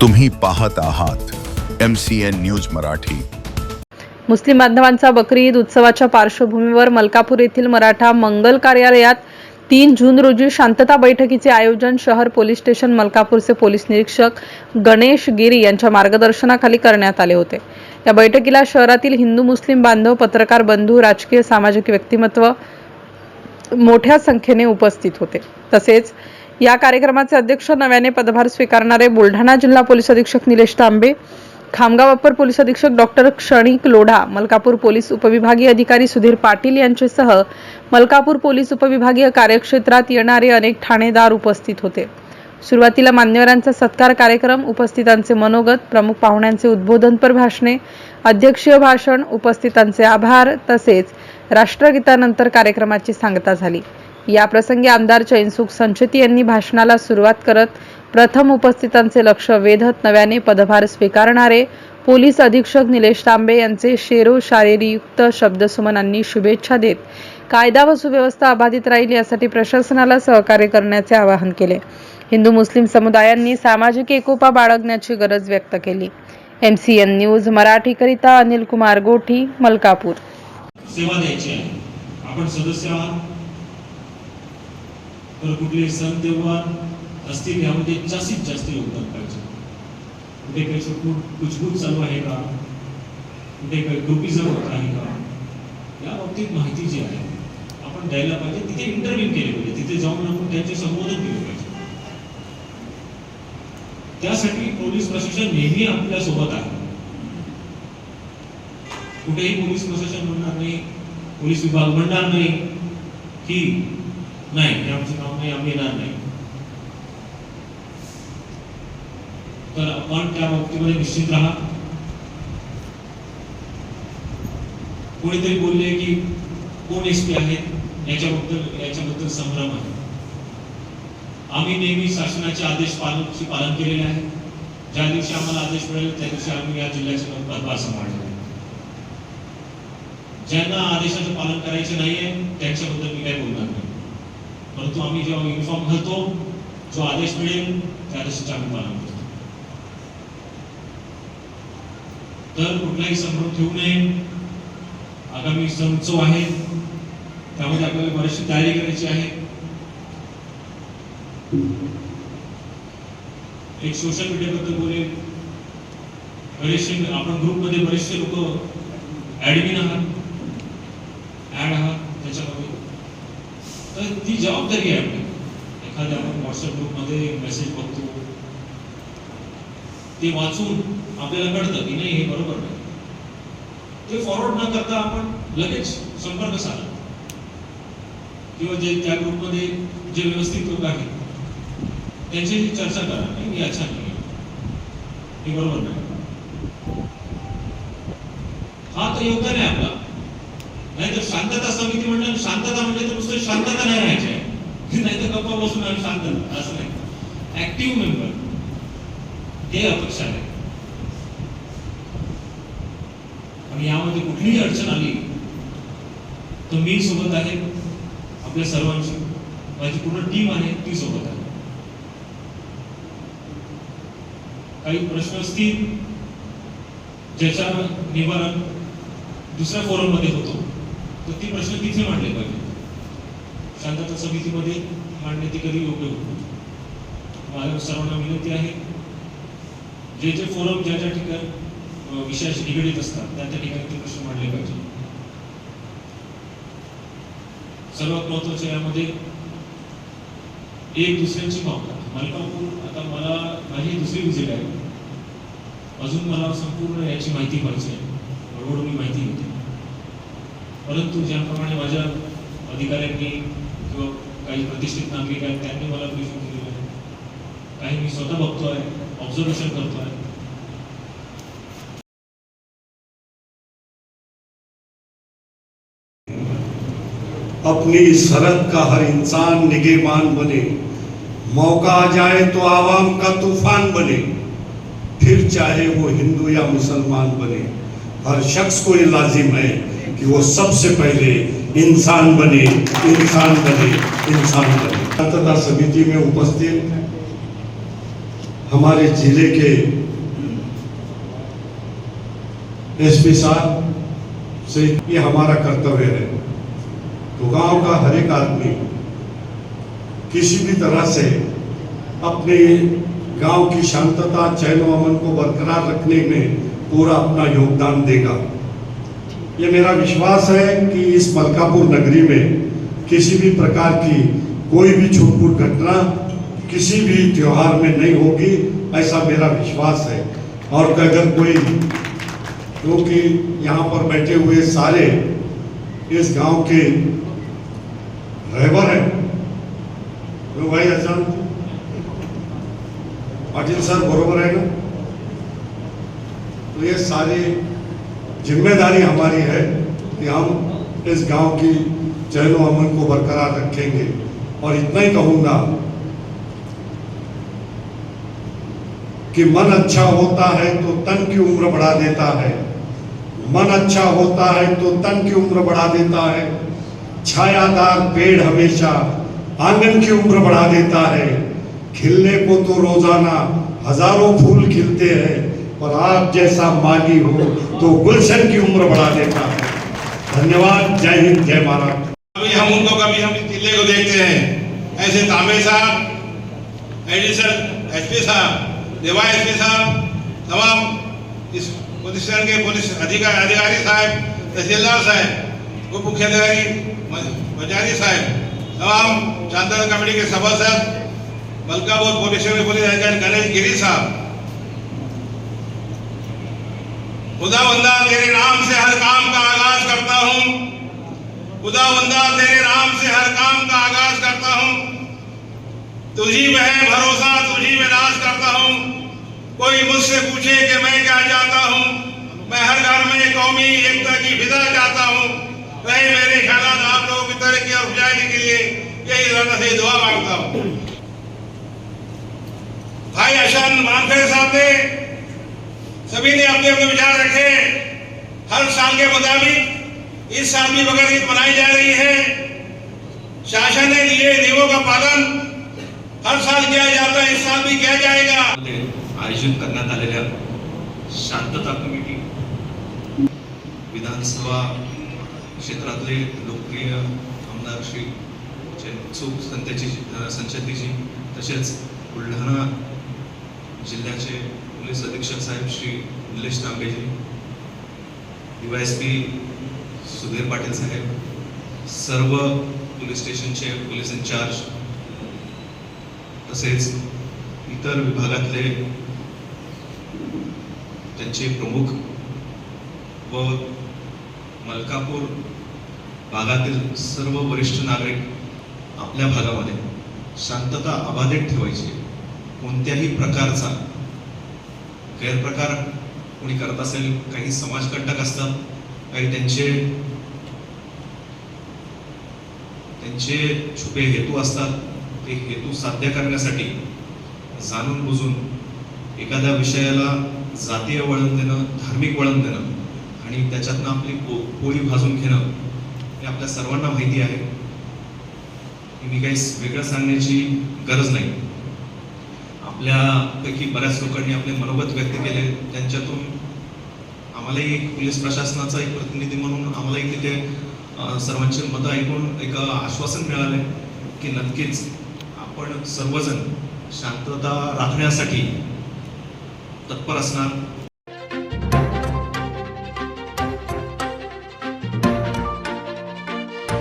तुम्ही पाहत आहात M C N news Marathi. मुस्लिम बांधवांचा बकरी ईद उत्सवाच्या पार्श्वभूमीवर मलकापूर येथील मराठा मंगल कार्यालयात तीन जून रोजी शांतता बैठकीचे आयोजन शहर पोलीस स्टेशन मलकापूरचे पोलीस निरीक्षक गणेश गिरी यांच्या मार्गदर्शनाखाली करण्यात आले होते. या बैठकीला शहरातील हिंदू मुस्लिम बांधव पत्रकार बंधू राजकीय सामाजिक व्यक्तिमत्व मोठ्या संख्येने उपस्थित होते. तसेच या कार्यक्रमाचे अध्यक्ष नव्याने पदभार स्वीकारणारे बुलढाणा जिल्हा पोलीस अधीक्षक निलेश तांबे खामगाव अप्पर पोलीस अधीक्षक डॉक्टर क्षणिक लोढा मलकापूर पोलीस उपविभागीय अधिकारी सुधीर पाटील यांच्यासह मलकापूर पोलीस उपविभागीय कार्यक्षेत्रात येणारे अनेक ठाणेदार उपस्थित होते. सुरुवातीला मान्यवरांचा सत्कार कार्यक्रम उपस्थितांचे मनोगत प्रमुख पाहुण्यांचे उद्बोधनपर भाषणे अध्यक्षीय भाषण उपस्थितांचे आभार तसेच राष्ट्रगीतानंतर कार्यक्रमाची सांगता झाली. याप्रसंगी आमदार चैनसुख संचेती यांनी भाषणाला सुरुवात करत प्रथम उपस्थितांचे लक्ष वेधत नव्याने पदभार स्वीकारणारे पोलीस अधीक्षक निलेश तांबे यांचे शेरो शारीरियुक्त शब्दसुमनांनी शुभेच्छा देत कायदा व सुव्यवस्था अबाधित राहील यासाठी प्रशासनाला सहकार्य करण्याचे आवाहन केले. हिंदू मुस्लिम समुदायांनी सामाजिक एकोपा बाळगण्याची गरज व्यक्त केली. एम सी एन न्यूज मराठीकरिता अनिल कुमार गोठी मलकापूर. सेवा द्यायची आपण सदस्य आहात. तर कुठले सण तेव्हार असतील यामध्ये जास्तीत जास्त योगदान पाहिजे. कुठे काही खूप कुजबूज चालू आहे का? कुठे काही ग्रुपिझम होत आहे का? या बाबतीत माहिती जी आहे आपण द्यायला पाहिजे. तिथे इंटरव्ह्यू केले पाहिजे. तिथे जाऊन आपण त्यांचे संबोधन केले पाहिजे. त्यासाठी पोलीस प्रशासन नेहमी आपल्यासोबत आहे. कुठेही पोलीस प्रशासन म्हणणार नाही पोलीस विभाग म्हणणार नाही की नाही आमचं काम नाही आम्ही येणार नाही तर आपण त्या बाबतीमध्ये निश्चित राहा कोणीतरी बोलले की कोण एस आहेत याच्याबद्दल याच्याबद्दल संभ्रम आहे आम्ही नेहमी शासनाचे आदेश पालन पालन केलेले आहे ज्या दिवशी आम्हाला आदेश मिळेल त्या दिवशी आम्ही या जिल्ह्याचे पदभार सांभाळले ज्यांना आदेशाचं पालन करायचे नाहीये त्यांच्याबद्दल मी काही बोलणार नाही परंतु आम्ही जेव्हा युनिफॉर्म घालतो जो आदेश मिळेल त्या आदेशाचे आम्ही पालन करतो. तर कुठलाही संभ्रम ठेवू नये. आगामी सण उत्सव आहे. त्यामध्ये आपल्याला बरीचशी तयारी करायची आहे. एक सोशल मीडियाबद्दल बोलेल बरेचसे आपण ग्रुपमध्ये बरेचसे लोक ऍडमिन आहात. ऍड आहात. त्याच्यामध्ये तर ती जबाबदारी आहे आपली. एखाद्या आपण व्हॉट्सअप ग्रुपमध्ये मेसेज बघतो. ते वाचून आपल्याला कळतं की नाही हे बरोबर नाही. ते फॉरवर्ड न करता आपण लगेच संपर्क साधा. किंवा जे त्या ग्रुपमध्ये जे व्यवस्थित लोक आहेत त्यांच्याशी चर्चा करा. नाही मी अच्छा नाही हे बरोबर नाही. हा तर योगदान आहे आपला. नाहीतर शांतता समिती म्हणलं शांतता म्हणजे तर नुसतं शांतता नाही राहायची. आहे नाहीतर गप्पा बसून आम्ही शांतता असं नाही. ऍक्टिव्ह मेंबर हे अपेक्षा आहे. आणि यामध्ये कुठलीही अडचण आली तर मी सोबत आहे आपल्या सर्वांची. माझी पूर्ण टीम आहे ती सोबत आहे. काही प्रश्न असतील ज्याच्या निवारण दुसऱ्या फोरममध्ये होतो. तर ते प्रश्न तिथे मांडले पाहिजे. शांतता समितीमध्ये मांडणे ते कधी योग्य होतो माझ्या सर्वांना विनंती आहे जे जे फोरम ज्या ज्या ठिकाणी विषयाशी निगडीत असतात त्या त्या ठिकाणी ते प्रश्न मांडले पाहिजे. सर्वात महत्त्वाचे यामध्ये एक दुसऱ्यांची भावना. मलकापूर आता मला माझी दुसरी विजिट आहे. अजून मला संपूर्ण याची माहिती पाहिजे. हळूहळू मी माहिती घेते. परंतु ज्याप्रमाणे माझ्या अधिकाऱ्यांनी किंवा काही प्रतिष्ठित नागरिक आहेत, त्यांनी मला ब्रीफिंग दिलेलं आहे. काही मी स्वतः बघतोय ऑब्झर्वेशन करतोय. अपनी सरहद का हर इंसान निगेबान बने। मौका आ जाए तो आवाम का तूफ़ान बने। फिर चाहे वो हिंदू या मुसलमान बने। हर शख्स को ये लाजिम है कि वो सबसे पहले इंसान बने इंसान बने इंसान बने। शांतता समिती में उपस्थित हमारे ज़िले के एसपी साहब से ये हमारा कर्तव्य है। तो गाँव का हर एक आदमी किसी भी तरह से अपने गाँव की शांतता, चैन अमन को बरकरार रखने में पूरा अपना योगदान देगा। ये मेरा विश्वास है कि इस मलकापुर नगरी में किसी भी प्रकार की कोई भी छूटपूट घटना किसी भी त्योहार में नहीं होगी, ऐसा मेरा विश्वास है। और अगर कोई क्योंकि यहाँ पर बैठे हुए सारे इस गाँव के रहबर हैं तो भाई अचान पाटिल सर बरोबर है ना? तो ये सारी ज़िम्मेदारी हमारी है कि हम इस गाँव की चैनो अमन को बरकरार रखेंगे। और इतना ही कहूँगा कि मन अच्छा होता है तो तन की उम्र बढ़ा देता है। मन अच्छा होता है तो तन की उम्र बढ़ा देता है। छायादार पेड़ हमेशा आँगन की उम्र बढ़ा देता है। खिलने को तो रोज़ाना हज़ारों फूल खिलते हैं। और आप जैसा माली हो तो गुलशन की उम्र बढ़ा देता है। धन्यवाद। जय हिंद, जय महाराष्ट्र। अभी हम उनको कभी हम इस ज़िले को देखते हैं। ऐसे तांबे साहब एडिशन एसपी साहब, देवा एसपी साहब, तमाम इस पुलिस के पुलिस अधिकारी अधिकारी साहब, तहसीलदार साहब उप मुख्याधिकारी मजारी साहब, तमाम शांतता कमेटी के सभासद, मलकापुर पुलिस पुलिस अधिकारी गणेश गिरी साहब खुदा बंदा तेरे नाम से हर काम का आगाज़ करता हूँ। खुदा बंदा तेरे नाम से हर काम का आगाज़ करता हूँ। तुझी में है भरोसा, तुझी में नाज करता हूँ। कोई मुझसे पूछे कि मैं क्या चाहता हूँ? मैं हर घर में कौमी एकता की फिजा चाहता हूँ। रहे मेरे ख्याल आप लोगों की तरक्की और खुशहाली के लिए यही अल्लाह से दुआ माँगता हूँ। भाई अशन, मानते साहब ने सभी ने अपने अपने विचार रखे हर साल के मुताबिक इस साल भी बकर ईद मनाई जा रही है। शासन ने दिए नियमों का पालन हर साल किया जाता है, इस साल भी किया जाएगा। आयोजित करण्यात आलेल्या शांतता कमिटी, विधानसभा क्षेत्रातले लोकप्रिय आमदार श्री चेतसुख संत्याची संचतीजी तसेच बुलढाणा जिल्ह्याचे पोलीस अधीक्षक साहेब श्री निलेश तांबेजी डीवायएसपी सुधीर पाटील साहेब सर्व पोलीस स्टेशनचे पोलीस इन्चार्ज तसेच इतर विभागातले त्यांचे प्रमुख व मलकापूर भागातील सर्व वरिष्ठ नागरिक आपल्या भागामध्ये शांतता अबाधित ठेवायची कोणत्याही प्रकारचा गैरप्रकार कोणी करत असेल काही समाजकंटक असतात काही त्यांचे त्यांचे छुपे हेतू असतात ते हेतू साध्य करण्यासाठी जाणून बुजून एखाद्या विषयाला जातीय वळण देणं धार्मिक वळण देणं आणि त्याच्यातनं आपली पो पोळी भाजून घेणं हे आपल्या सर्वांना माहिती आहे. मी काही वेगळं सांगण्याची गरज नाही. आपल्यापैकी बऱ्याच लोकांनी आपले मनोगत व्यक्त केले. त्यांच्यातून आम्हालाही एक पोलीस प्रशासनाचा एक प्रतिनिधी म्हणून आम्हालाही तिथे सर्वांची मतं ऐकून एक आश्वासन मिळाले की नक्कीच आपण सर्वजण शांतता राखण्यासाठी तत्पर असणार.